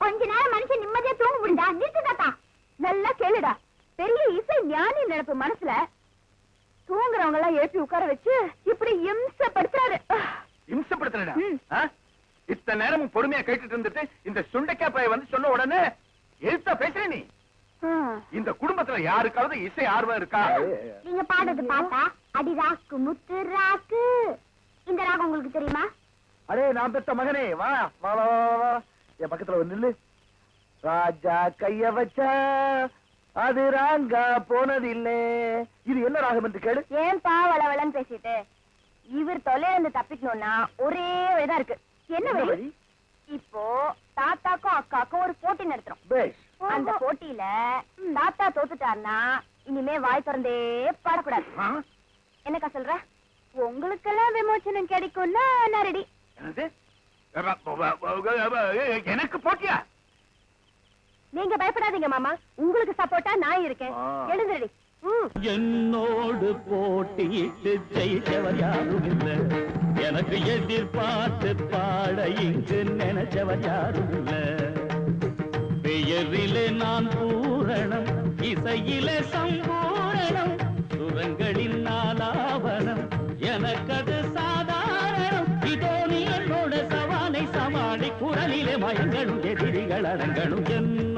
கொஞ்ச நேரம் மனுஷன் நிம்மதியா தூங்க முடிஞ்சா நிறுத்துதாத்தா நல்லா கேளுடா. பெரிய இசை ஞானி நினைப்பு மனசுல தூங்குறவங்க எல்லாம் எழுப்பி உட்கார வச்சு பொறுமையா கேட்டுட்டு இருந்துட்டு இந்த சுண்டைக்காய் பைய வந்து சொன்ன உடனே எழுத்தா பேசுற நீ? இந்த குடும்பத்துல யாருக்காவது இசை ஆர்வம் இருக்கா? நீங்க பாடுறது பார்த்தா அடி ராக்கு முத்து ராக்கு. இந்த ராகம் உங்களுக்கு தெரியுமா? அடே நான் பெத்த மகனே. வா வா வா வா, வா என் பக்கத்துல வந்து நில்லு. ராஜா கைய வச்சா அது ராங்கா போனதில்லை. இது என்ன ராகம் என்று கேளு. ஏன்பா வளவளன்னு பேசிட்டு? இவர் தொலைல இருந்து தப்பிக்கணும்னா ஒரே வழிதான் இருக்கு. என்ன வழி? இப்போ தாத்தாக்கும் அக்காக்கும் ஒரு போட்டி நடத்துறோம். அந்த போட்டியில தாத்தா தோத்துட்டாருன்னா இனிமே வாய் திறந்தே பாடக்கூடாது? என்னக்கா சொல்ற? உங்களுக்கெல்லாம் விமோச்சனம் கிடைக்கும்னா நான் ரெடி? எனக்கு போட்டியா? நீங்க பயப்படாதீங்க மாமா. உங்களுக்கு சப்போர்ட்டா நான் இருக்கேன். எழுந்துடி என்னோடு போட்டியிட்டு ஜெயிச்சவர் யாரும் இல்ல. எனக்கு எதிர்பார்த்து பாட இங்கு நினைச்சவர் யாரும் இல்ல பெயரிலே நான் பூரணம் இசையிலே சம்பூரணம் சுரங்களின் நாலாவனம் எனக்கது சாதாரணம். இதோ நீ என்னோட சவாலை சமாளி குரலிலே மயங்களும் எதிரிகள் அடங்களும் என்ன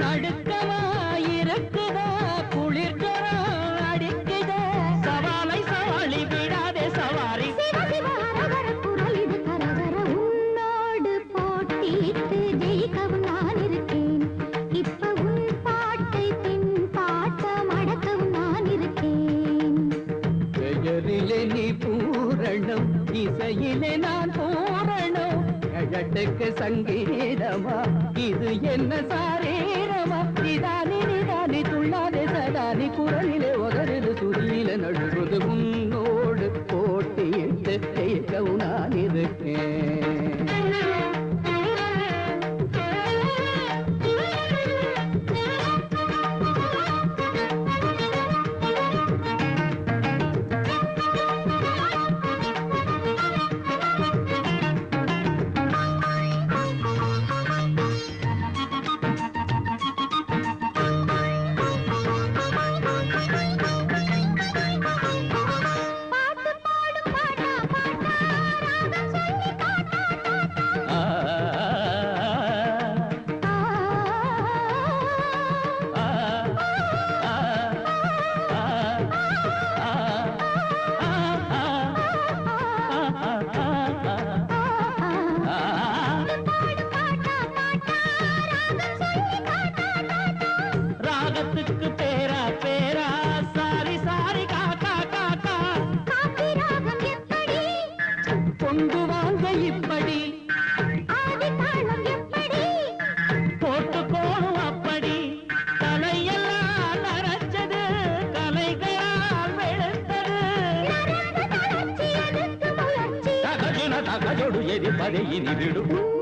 நடுக்கவா இருக்குதா குளிர்கரா அடிக்குதா. சவாலை சவாளி விடாதே சவாரி. உன்னோடு போட்டியிட்டு ஜெயிக்கவும் நான் இருக்கேன். இப்ப உன் பாட்டை பின் பாட்ட மடக்கவும் நான் இருக்கேன். பெயரிலே நீ பூரணம் இசையிலே நான் பூரணம் அழட்டுக்கு சங்கீதமா இது என்ன சாரீரமா? இதானி நிதானி துள்ளாதே சதானி குரலிலே உதறுது சுதியில நழுவது உன்னோடு போட்டியிட்டு ஜெயிக்கவும் நான் இருக்கேன். பொங்கு வாங்க இப்படி. போட்டு போகும் அப்படி. தலையெல்லாம் நரைச்சது கலைகளால் வெளுத்தது. தகஜோடு இனி விடும்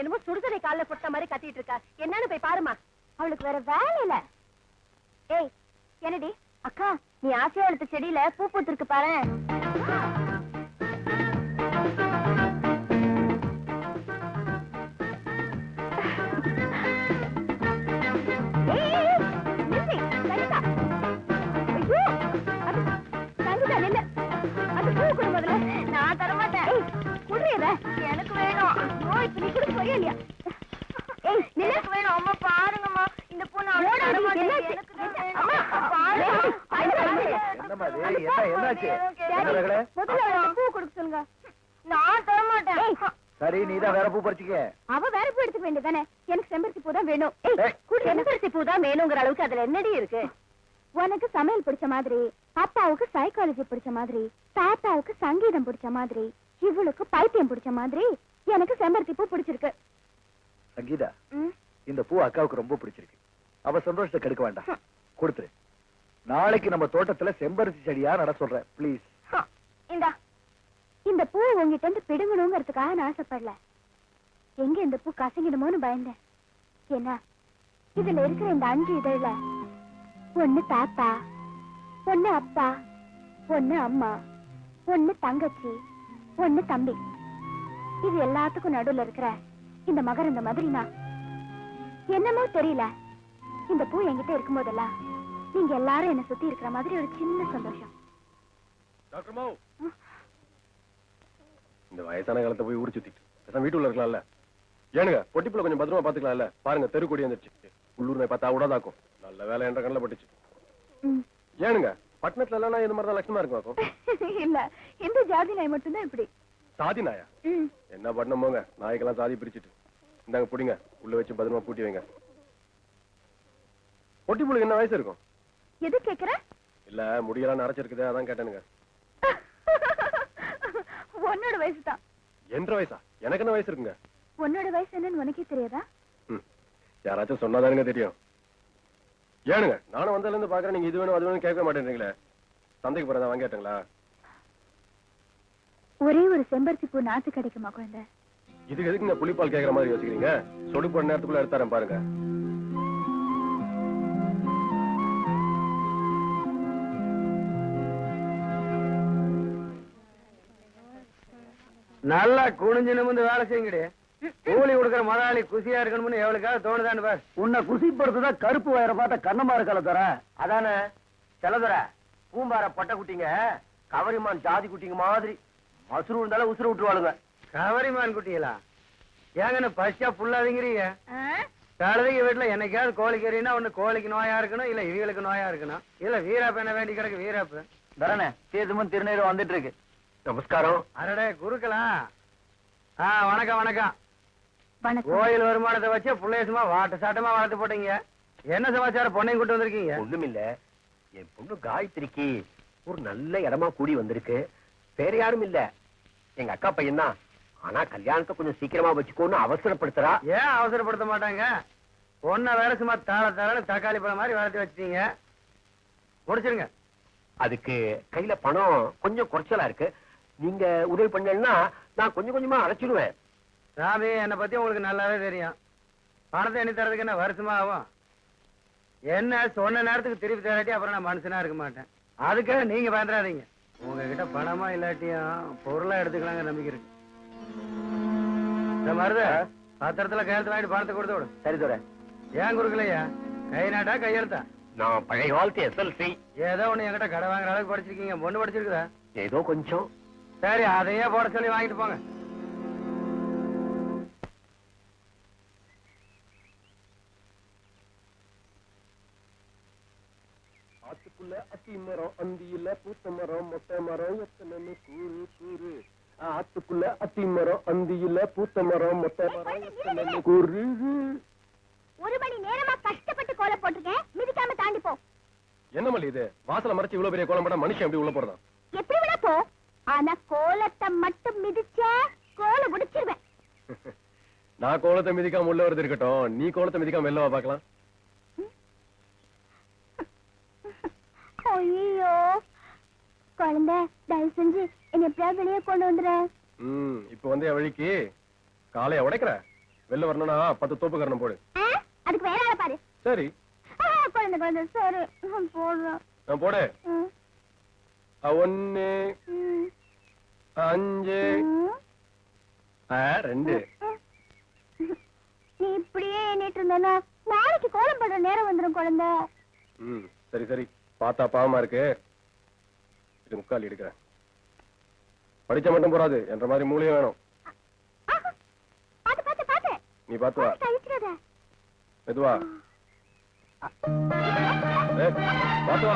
என்னமோ சுடுதலை காலில் போட்ட மாதிரி கத்திட்டு இருக்கா என்னன்னு போய் பாருமா அவளுக்கு வேற வேலை இல்ல ஏய் என்னடி அக்கா நீ ஆசையா எடுத்த செடியில பூ பூத்திருக்கு பாரு நான் தரமாட்டேன் ஐயோ, இப்ப நீ இல்லையா ஏய், நில்லு. அம்மா பாருங்கம்மா இந்த? எனக்கு தான் வேணும். அம்மா, பாருங்க. ஏய், ஐயோ, ஐயோ, என்னம்மா இது? என்ன என்னாச்சு என்ன சரி, ரகளே? முதல்ல அவளுக்கு பூ கொடுக்க சொல்லுங்க நான் தர மாட்டேன் ஏய், சரி நீதான் வேற பூ பறிச்சுக்க அவ வேற பூ எடுத்துக்க வேண்டியதானே எனக்கு செம்பருத்தி பூ தான் வேணும் ஏய், ஏய். குடு, செம்பருத்தி பூ தான் வேணுங்கிற அளவுக்கு அதுல என்னடி இருக்கு உனக்கு சமையல் பிடிச்ச மாதிரி அப்பாவுக்கு சைக்காலஜி பிடிச்ச மாதிரி தாத்தாவுக்கு சங்கீதம் பிடிச்ச மாதிரி இவளுக்கு பைத்தியம் பிடிச்ச மாதிரி எனக்கு செம்பருத்தி பூ பிடிச்சிருக்கு. சங்கீதா இந்த பூ அக்காவுக்கு ரொம்ப பிடிச்சிருக்கு. அவ சந்தோஷத்தை கெடுக்க வேண்டாம். கொடுத்துரு. நாளைக்கு நம்ம தோட்டத்துல செம்பருத்தி செடியா நட சொல்றேன் ப்ளீஸ் இந்தா இந்த பூ உங்ககிட்ட இருந்து பிடுங்கணுங்கிறதுக்காக நான் ஆசைப்படல. எங்க இந்த பூ கசங்கிடுமோன்னு பயந்தேன். என்ன இதுல இருக்கிற இந்த அஞ்சு இதழ்ல ஒண்ணு தாத்தா ஒண்ணு அப்பா ஒண்ணு அம்மா ஒண்ணு தங்கச்சி ஒண்ணு தம்பி. இது எல்லாத்துக்கும் நடுவுல இருக்கிற இந்த மகரந்த மாதிரி நான் என்னமோ தெரியல. இந்த பூ என்கிட்ட இருக்கும் போதெல்லாம் நீங்க எல்லாரும் என்ன சுத்தி இருக்கிற மாதிரி ஒரு சின்ன சந்தோஷம். டாக்டர் மாவு இந்த வயசான காலத்தை போய் ஊர் சுத்திட்டு. பேசாம வீட்டுல இருக்கலாம்ல. ஏனுங்க பொட்டிப்புல கொஞ்சம் பத்திரமா பாத்துக்கலாம்ல பாருங்க தெருக்கொடி வந்துருச்சு. உள்ளூர் நாய் பார்த்தா விடாதாக்கும் நல்ல வேலை என்ற கண்ணில் பட்டுச்சு. ஏனுங்க பட்டணத்துல எல்லாம் இந்த மாதிரி தான் லட்சணமா இருக்கும் இல்ல இந்த ஜாதி நாய் மட்டும்தான் இப்படி. சாதி நாயா. என்ன பட்டணம் போங்க? நாய்க்கெல்லாம் சாதி பிரிச்சுட்டு. இந்தாங்க புடிங்க. உள்ள வச்சு பத்திரமா பூட்டி வைங்க. பொட்டிப்புளுக்கு என்ன வயசு இருக்கும்? எது கேக்குற? இல்ல முடியெல்லாம் நரைச்சிருக்குது அதான் கேட்டேனுங்க. உன்னோட வயசு தான் என்ற வயசா? எனக்கு என்ன வயசு இருக்குங்க? உன்னோட வயசு என்னன்னு உனக்கே தெரியாதா. யாராச்சும் சொன்னாதானுங்க தெரியும். ஏனுங்க நானும் வந்ததுல இருந்து பாக்குறேன் நீங்க இது வேணும் அது வேணும் கேட்க மாட்டேன்றீங்களே. சந்தைக்கு போறதா வாங்க கேட்டுங்களா ஒரே ஒரு செம்பருத்தி பூ நாத்து கிடைக்குமா குழந்தை? இதுக்கு எதுக்குங்க புளிப்பால் கேக்குற மாதிரி யோசிக்கிறீங்க? சொடு போட நேரத்துக்குள்ள எடுத்தாரன் பாருங்க. நல்லா குனிஞ்சு நிமிந்து வேலை செய்யுங்கடி. கூலி கொடுக்குற முதலாளி குசியா இருக்கணும்னு எவ்வளவுக்காக தோணுதான்னு பார். உன்னை குசிப்படுத்துதான் கருப்பு வயரை பார்த்தா கண்ணமா இருக்கல தர அதானே செலதர பூம்பார பட்டை குட்டிங்க கவரிமான் ஜாதி குட்டிங்க மாதிரி. மசுரு இருந்தாலும் உசுறு விட்டுருவாளுங்க. கவரிமான் குட்டிங்களா ஏங்கன்னு பசியா புல்லாதீங்கிறீங்க கழுதைங்க வீட்டுல என்னைக்காவது கோழி கறினா ஒண்ணு கோழிக்கு நோயா இருக்கணும் இல்ல இவங்களுக்கு நோயா இருக்கணும். இல்ல வீராப்பு என்ன வேண்டி கிடக்கு? வீராப்பு. தரணே தீர்த்தமும் திருநீரும் வந்துட்டு இருக்கு நமஸ்காரம். அரடே குருக்களா? ஆ வணக்கம். வணக்கம். கோயில் வருமானத்தை வச்சு புள்ளைய சும்மா வாட்ட சாட்டமா வளர்த்து போட்டீங்க. என்ன சமாச்சாரம்? பொண்ணையும் கூட்டு வந்திருக்கீங்க? ஒண்ணுமில்ல. என் பொண்ணு காயத்ரிக்கு ஒரு நல்ல இடமா கூடி வந்திருக்கு. வேற யாரும் இல்ல. எங்க அக்கா பையன் தான் ஆனா கல்யாணத்தை கொஞ்சம் சீக்கிரமா வச்சுக்கோன்னு அவசரப்படுத்துறா. ஏன் அவசரப்படுத்த மாட்டாங்க? பொண்ணை வேற சும்மா தாள தாள தக்காளி பழம் மாதிரி வளர்த்து வச்சிட்டீங்க. முடிச்சிருங்க. அதுக்கு கையில பணம் கொஞ்சம் குறைச்சலா இருக்கு. நீங்க உதவி பண்ணலன்னா நான் கொஞ்சம் கொஞ்சமா அடைச்சிடுவேன். சாமி என்னை பத்தி உங்களுக்கு நல்லாவே தெரியும். பணத்தை எண்ணி தரதுக்கு என்ன வருஷமா ஆகும்? என்ன சொன்ன நேரத்துக்கு திருப்பி தராட்டி அப்புறம் நான் மனுஷனா இருக்க மாட்டேன். அதுக்காக நீங்க பயந்துடாதீங்க. உங்ககிட்ட பணமா இல்லாட்டியும் பொருளா எடுத்துக்கலாங்க நம்பிக்கை இருக்கு இந்த மருத பத்திரத்துல கையெழுத்து வாங்கிட்டு பணத்தை கொடுத்து விடு. சரி துரை ஏன் கொடுக்கலையா கை நாட்டா கையெழுத்தா நான் பழைய காலத்து எஸ்எல்சி. ஏதோ ஒண்ணு என்கிட்ட கடை வாங்குற அளவுக்கு படிச்சிருக்கீங்க. பொண்ணு படிச்சிருக்குதா? ஏதோ கொஞ்சம். சரி அதையே போட சொல்லி வாங்கிட்டு போங்க. ஆத்துக்குள்ள அத்தி மரம் அந்தியில பூத்த மரம் மொட்டை மரம் எத்தனைன்னு கூறு கூறு. ஆத்துக்குள்ள அத்தி மரம் அந்தியில பூத்த மரம் மொட்டை மரம் எத்தனைன்னு கூறு. ஒரு மணி நேரமா கஷ்டப்பட்டு கோல போட்டிருக்கேன். மிதிக்காம தாண்டி போ. என்ன மல்லி இது? வாசல மறைச்சு இவ்வளவு பெரிய கோலம் போட்டா மனுஷன் எப்படி உள்ள போறதா? எப்படி விட போ? ஆனா கோலத்தை மட்டும் மிதிச்ச கோல முடிச்சிருவேன். நான் கோலத்தை மிதிக்காம உள்ள வருது இருக்கட்டும். நீ கோலத்தை மிதிக்காம வெளில வா பார்க்கலாம். ஐயோ குழந்தை தயவு செஞ்சு என்ன எப்படியாவது வெளியே கொண்டு வந்துடுற ம் இப்ப வந்து என் வழிக்கு. காலைய உடைக்கிற. வெளில வரணும்னா பத்து தோப்பு கரணம் போடு? அதுக்கு வேற ஆளை பாரு. சரி. குழந்தை குழந்தை சரி. நான் போடுறேன். நான் போடு. ம், அஞ்சு. ரெண்டு. நீ இப்படியே எண்ணிட்டு இருந்தேன்னா நாளைக்கு கோலம் போடுற நேரம் வந்துடும் குழந்தை. ம் சரி சரி. பார்த்தா பாவமா இருக்கு. இது முக்கால் எடுக்கிறேன். படிச்ச மட்டும் போறாது என்ற மாதிரி மூலியம் வேணும். நீ பார்த்து வா. மெதுவா. பார்த்து